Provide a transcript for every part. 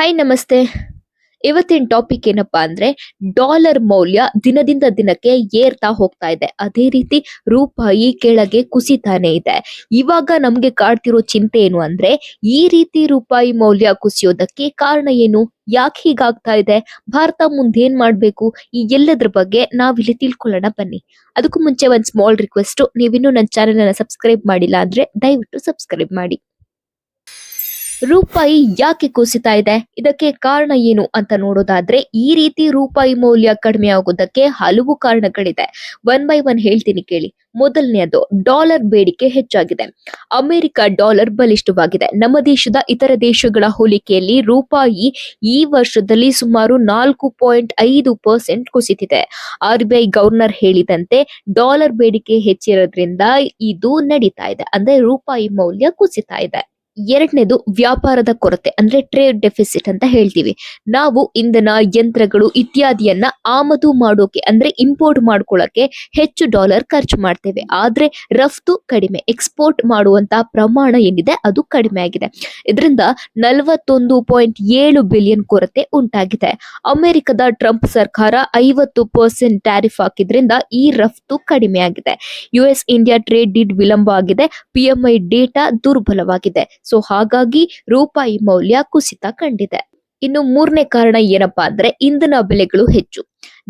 Hi ನಮಸ್ತೆ. ಇವತ್ತಿನ topic ಏನಪ್ಪಾ ಅಂದ್ರೆ ಡಾಲರ್ ಮೌಲ್ಯ ದಿನದಿಂದ ದಿನಕ್ಕೆ ಏರ್ತಾ ಹೋಗ್ತಾ ಇದೆ. ಅದೇ ರೀತಿ ರೂಪಾಯಿ ಕೆಳಗೆ ಕುಸಿತಾನೆ ಇದೆ. ಇವಾಗ ನಮ್ಗೆ ಕಾಡ್ತಿರೋ ಚಿಂತೆ ಏನು ಅಂದ್ರೆ ಈ ರೀತಿ ರೂಪಾಯಿ ಮೌಲ್ಯ ಕುಸಿಯೋದಕ್ಕೆ ಕಾರಣ ಏನು? ಯಾಕೆ ಹೀಗಾಗ್ತಾ ಇದೆ? ಭಾರತ ಮುಂದೆ ಏನ್ ಮಾಡ್ಬೇಕು? ಈ ಎಲ್ಲದ್ರ ಬಗ್ಗೆ ನಾವಿಲ್ಲಿ ತಿಳ್ಕೊಳ್ಳೋಣ ಬನ್ನಿ. ಅದಕ್ಕೂ ಮುಂಚೆ ಒಂದ್ ಸ್ಮಾಲ್ ರಿಕ್ವೆಸ್ಟ್ ನೀವಿನ್ನೂ ನನ್ನ ಚಾನೆಲ್ ಅನ್ನ ಸಬ್ಸ್ಕ್ರೈಬ್ ಮಾಡಿಲ್ಲ ಅಂದ್ರೆ ದಯವಿಟ್ಟು ಸಬ್ಸ್ಕ್ರೈಬ್ ಮಾಡಿ. ರೂಪಾಯಿ ಯಾಕೆ ಕುಸಿತಾ ಇದೆ? ಇದಕ್ಕೆ ಕಾರಣ ಏನು ಅಂತ ನೋಡೋದಾದ್ರೆ, ಈ ರೀತಿ ರೂಪಾಯಿ ಮೌಲ್ಯ ಕಡಿಮೆ ಆಗೋದಕ್ಕೆ ಹಲವು ಕಾರಣಗಳಿದೆ. ಒನ್ ಬೈ ಒನ್ ಹೇಳ್ತೀನಿ ಕೇಳಿ. ಮೊದಲನೆಯದು, ಡಾಲರ್ ಬೇಡಿಕೆ ಹೆಚ್ಚಾಗಿದೆ. ಅಮೆರಿಕ ಡಾಲರ್ ಬಲಿಷ್ಠವಾಗಿದೆ. ನಮ್ಮ ದೇಶದ ಇತರ ದೇಶಗಳ ಹೋಲಿಕೆಯಲ್ಲಿ ರೂಪಾಯಿ ಈ ವರ್ಷದಲ್ಲಿ ಸುಮಾರು ನಾಲ್ಕು ಪಾಯಿಂಟ್ ಐದು ಪರ್ಸೆಂಟ್ ಕುಸಿತಿದೆ. ಆರ್ ಬಿ ಐ ಗವರ್ನರ್ ಹೇಳಿದಂತೆ, ಡಾಲರ್ ಬೇಡಿಕೆ ಹೆಚ್ಚಿರೋದ್ರಿಂದ ಇದು ನಡೀತಾ ಇದೆ. ಅಂದ್ರೆ ರೂಪಾಯಿ ಮೌಲ್ಯ ಕುಸಿತಾ ಇದೆ. ಎರಡನೇದು ವ್ಯಾಪಾರದ ಕೊರತೆ, ಅಂದ್ರೆ ಟ್ರೇಡ್ ಡೆಫಿಸಿಟ್ ಅಂತ ಹೇಳ್ತೀವಿ. ನಾವು ಇಂಧನ, ಯಂತ್ರಗಳು ಇತ್ಯಾದಿಯನ್ನ ಆಮದು ಮಾಡೋಕೆ, ಅಂದ್ರೆ ಇಂಪೋರ್ಟ್ ಮಾಡ್ಕೊಳ್ಳೋಕೆ ಹೆಚ್ಚು ಡಾಲರ್ ಖರ್ಚು ಮಾಡ್ತೇವೆ. ಆದ್ರೆ ರಫ್ತು ಕಡಿಮೆ ಎಕ್ಸ್ಪೋರ್ಟ್ ಮಾಡುವಂತಹ ಪ್ರಮಾಣ ಏನಿದೆ ಅದು ಕಡಿಮೆ ಆಗಿದೆ. ಇದರಿಂದ ನಲವತ್ತೊಂದು ಪಾಯಿಂಟ್ ಏಳು ಬಿಲಿಯನ್ ಕೊರತೆ ಉಂಟಾಗಿದೆ. ಅಮೆರಿಕದ ಟ್ರಂಪ್ ಸರ್ಕಾರ ಐವತ್ತು ಪರ್ಸೆಂಟ್ ಟ್ಯಾರಿಫ್ ಹಾಕಿದ್ರಿಂದ ಈ ರಫ್ತು ಕಡಿಮೆ ಆಗಿದೆ. ಯುಎಸ್ ಇಂಡಿಯಾ ಟ್ರೇಡ್ ಡೀಡ್ ವಿಳಂಬ ಆಗಿದೆ. ಪಿಎಂಐ ಡೇಟಾ ದುರ್ಬಲವಾಗಿದೆ. ಸೊ ಹಾಗಾಗಿ ರೂಪಾಯಿ ಮೌಲ್ಯ ಕುಸಿತ ಕಂಡಿದೆ. ಇನ್ನು ಮೂರನೇ ಕಾರಣ ಏನಪ್ಪಾ ಅಂದ್ರೆ ಇಂಧನ ಬೆಲೆಗಳು ಹೆಚ್ಚು.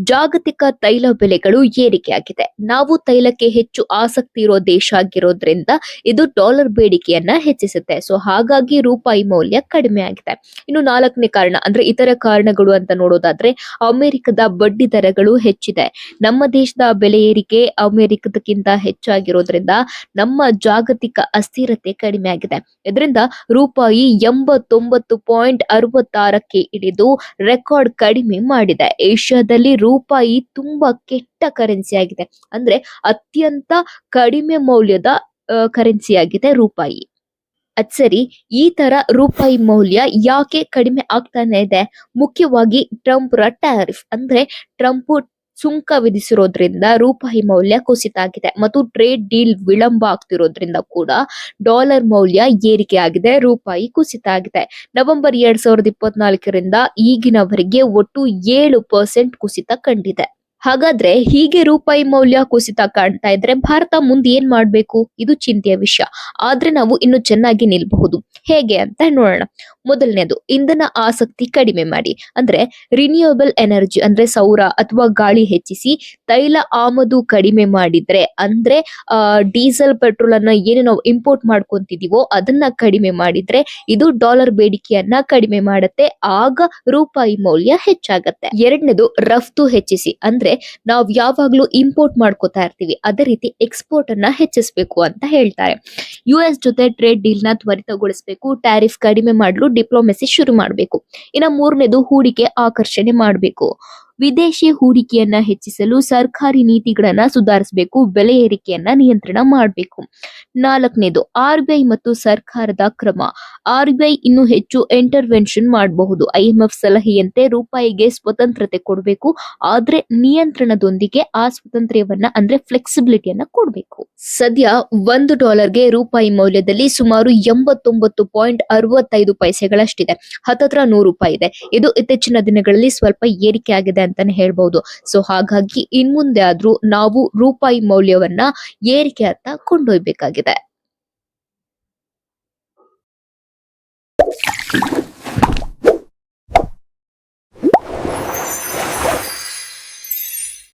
ಜಾಗತಿಕ ತೈಲ ಬೆಲೆಗಳು ಏರಿಕೆಯಾಗಿದೆ. ನಾವು ತೈಲಕ್ಕೆ ಹೆಚ್ಚು ಆಸಕ್ತಿ ಇರೋ ದೇಶ ಆಗಿರೋದ್ರಿಂದ ಇದು ಡಾಲರ್ ಬೇಡಿಕೆಯನ್ನ ಹೆಚ್ಚಿಸುತ್ತೆ. ಸೊ, ಹಾಗಾಗಿ ರೂಪಾಯಿ ಮೌಲ್ಯ ಕಡಿಮೆ ಆಗಿದೆ. ಇನ್ನು ನಾಲ್ಕನೇ ಕಾರಣ, ಅಂದ್ರೆ ಇತರ ಕಾರಣಗಳು ಅಂತ ನೋಡೋದಾದ್ರೆ, ಅಮೆರಿಕದ ಬಡ್ಡಿ ದರಗಳು ಹೆಚ್ಚಿದೆ. ನಮ್ಮ ದೇಶದ ಬೆಲೆ ಏರಿಕೆ ಅಮೆರಿಕದಕ್ಕಿಂತ ಹೆಚ್ಚಾಗಿರೋದ್ರಿಂದ ನಮ್ಮ ಜಾಗತಿಕ ಅಸ್ಥಿರತೆ ಕಡಿಮೆ ಆಗಿದೆ. ಇದರಿಂದ ರೂಪಾಯಿ ಎಂಬತ್ತೊಂಬತ್ತು ಪಾಯಿಂಟ್ ಅರವತ್ತಾರಕ್ಕೆ ಇಳಿದು ರೆಕಾರ್ಡ್ ಕಡಿಮೆ ಮಾಡಿದೆ. ಏಷ್ಯಾದಲ್ಲಿ ರೂಪಾಯಿ ತುಂಬಾ ಕೆಟ್ಟ ಕರೆನ್ಸಿ ಆಗಿದೆ. ಅಂದ್ರೆ ಅತ್ಯಂತ ಕಡಿಮೆ ಮೌಲ್ಯದ ಕರೆನ್ಸಿ ಆಗಿದೆ ರೂಪಾಯಿ. ಅದ್ ಸರಿ, ಈ ತರ ರೂಪಾಯಿ ಮೌಲ್ಯ ಯಾಕೆ ಕಡಿಮೆ ಆಗ್ತಾನೆ ಇದೆ? ಮುಖ್ಯವಾಗಿ ಟ್ರಂಪ್ ಟ್ಯಾರಿಫ್ ಅಂದ್ರೆ ಟ್ರಂಪ್ ಸುಂಕ ವಿಧಿಸಿರೋದ್ರಿಂದ ರೂಪಾಯಿ ಮೌಲ್ಯ ಕುಸಿತ ಆಗಿದೆ ಮತ್ತು ಟ್ರೇಡ್ ಡೀಲ್ ವಿಳಂಬ ಆಗ್ತಿರೋದ್ರಿಂದ ಕೂಡ ಡಾಲರ್ ಮೌಲ್ಯ ಏರಿಕೆ ಆಗಿದೆ ರೂಪಾಯಿ ಕುಸಿತ ಆಗಿದೆ ನವೆಂಬರ್ ಎರಡ್ ಸಾವಿರದ ಇಪ್ಪತ್ನಾಲ್ಕರಿಂದ ಈಗಿನವರೆಗೆ ಒಟ್ಟು ಏಳು ಪರ್ಸೆಂಟ್ ಕುಸಿತ ಕಂಡಿದೆ. ಹಾಗಾದ್ರೆ ಹೀಗೆ ರೂಪಾಯಿ ಮೌಲ್ಯ ಕುಸಿತ ಕಾಣ್ತಾ ಇದ್ರೆ ಭಾರತ ಮುಂದೆ ಏನ್ ಮಾಡ್ಬೇಕು? ಇದು ಚಿಂತೆಯ ವಿಷಯ. ಆದ್ರೆ ನಾವು ಇನ್ನು ಚೆನ್ನಾಗಿ ನಿಲ್ಬಹುದು. ಹೇಗೆ ಅಂತ ನೋಡೋಣ. ಮೊದಲನೇದು, ಇಂಧನ ಆಸಕ್ತಿ ಕಡಿಮೆ ಮಾಡಿ. ಅಂದ್ರೆ ರಿನ್ಯೂಯಬಲ್ ಎನರ್ಜಿ ಅಂದ್ರೆ ಸೌರ ಅಥವಾ ಗಾಳಿ ಹೆಚ್ಚಿಸಿ ತೈಲ ಆಮದು ಕಡಿಮೆ ಮಾಡಿದ್ರೆ, ಅಂದ್ರೆ ಡೀಸೆಲ್, ಪೆಟ್ರೋಲ್ ಅನ್ನ ಏನು ನಾವು ಇಂಪೋರ್ಟ್ ಮಾಡ್ಕೊಂತಿದೀವೋ ಅದನ್ನ ಕಡಿಮೆ ಮಾಡಿದ್ರೆ ಇದು ಡಾಲರ್ ಬೇಡಿಕೆಯನ್ನ ಕಡಿಮೆ ಮಾಡುತ್ತೆ. ಆಗ ರೂಪಾಯಿ ಮೌಲ್ಯ ಹೆಚ್ಚಾಗತ್ತೆ. ಎರಡನೇದು, ರಫ್ತು ಹೆಚ್ಚಿಸಿ. ಅಂದ್ರೆ ನಾವು ಯಾವಾಗ್ಲೂ ಇಂಪೋರ್ಟ್ ಮಾಡ್ಕೋತಾ ಇರ್ತೀವಿ. ಅದೇ ರೀತಿ ಎಕ್ಸ್ಪೋರ್ಟ್ ಅನ್ನ ಹೆಚ್ಚಿಸಬೇಕು ಅಂತ ಹೇಳ್ತಾರೆ. ಯು ಎಸ್ ಜೊತೆ ಟ್ರೇಡ್ ಡೀಲ್ನ ತ್ವರಿತಗೊಳಿಸಬೇಕು ಟ್ಯಾರಿಫ್ ಕಡಿಮೆ ಮಾಡಲು ಡಿಪ್ಲೊಮೆಸಿ ಶುರು ಮಾಡಬೇಕು. ಇನ್ನ ಮೂರನೇದು ಹೂಡಿಕೆ ಆಕರ್ಷಣೆ ಮಾಡಬೇಕು. ವಿದೇಶಿ ಹೂಡಿಕೆಯನ್ನ ಹೆಚ್ಚಿಸಲು ಸರ್ಕಾರಿ ನೀತಿಗಳನ್ನ ಸುಧಾರಿಸಬೇಕು, ಬೆಲೆ ಏರಿಕೆಯನ್ನ ನಿಯಂತ್ರಣ ಮಾಡಬೇಕು. ನಾಲ್ಕನೇದು, ಆರ್ ಬಿ ಮತ್ತು ಸರ್ಕಾರದ ಕ್ರಮ. ಆರ್ ಬಿ ಐ ಇನ್ನು ಹೆಚ್ಚು ಇಂಟರ್ವೆನ್ಷನ್ ಮಾಡಬಹುದು. ಐಎಂಎಫ್ ಸಲಹೆಯಂತೆ ರೂಪಾಯಿಗೆ ಸ್ವತಂತ್ರತೆ ಕೊಡಬೇಕು, ಆದ್ರೆ ನಿಯಂತ್ರಣದೊಂದಿಗೆ ಆ ಸ್ವತಂತ್ರವನ್ನ ಅಂದ್ರೆ ಫ್ಲೆಕ್ಸಿಬಿಲಿಟಿಯನ್ನ ಕೊಡಬೇಕು. ಸದ್ಯ ಒಂದು ಡಾಲರ್ಗೆ ರೂಪಾಯಿ ಮೌಲ್ಯದಲ್ಲಿ ಸುಮಾರು ಎಂಬತ್ತೊಂಬತ್ತು ಪಾಯಿಂಟ್ ಅರವತ್ತೈದು ಪೈಸೆಗಳಷ್ಟಿದೆ. ಹತ್ತತ್ರ ನೂರು ರೂಪಾಯಿ ಇದೆ. ಇದು ಇತ್ತೀಚಿನ ದಿನಗಳಲ್ಲಿ ಸ್ವಲ್ಪ ಏರಿಕೆ ಆಗಿದೆ ಅಂತಾನೆ ಹೇಳ್ಬಹುದು ಸೊ ಹಾಗಾಗಿ ಇನ್ಮುಂದೆ ಆದ್ರೂ ನಾವು ರೂಪಾಯಿ ಮೌಲ್ಯವನ್ನ ಏರಿಕೆ ಅಂತ ಕೊಂಡೊಯ್ಬೇಕಾಗಿದೆ.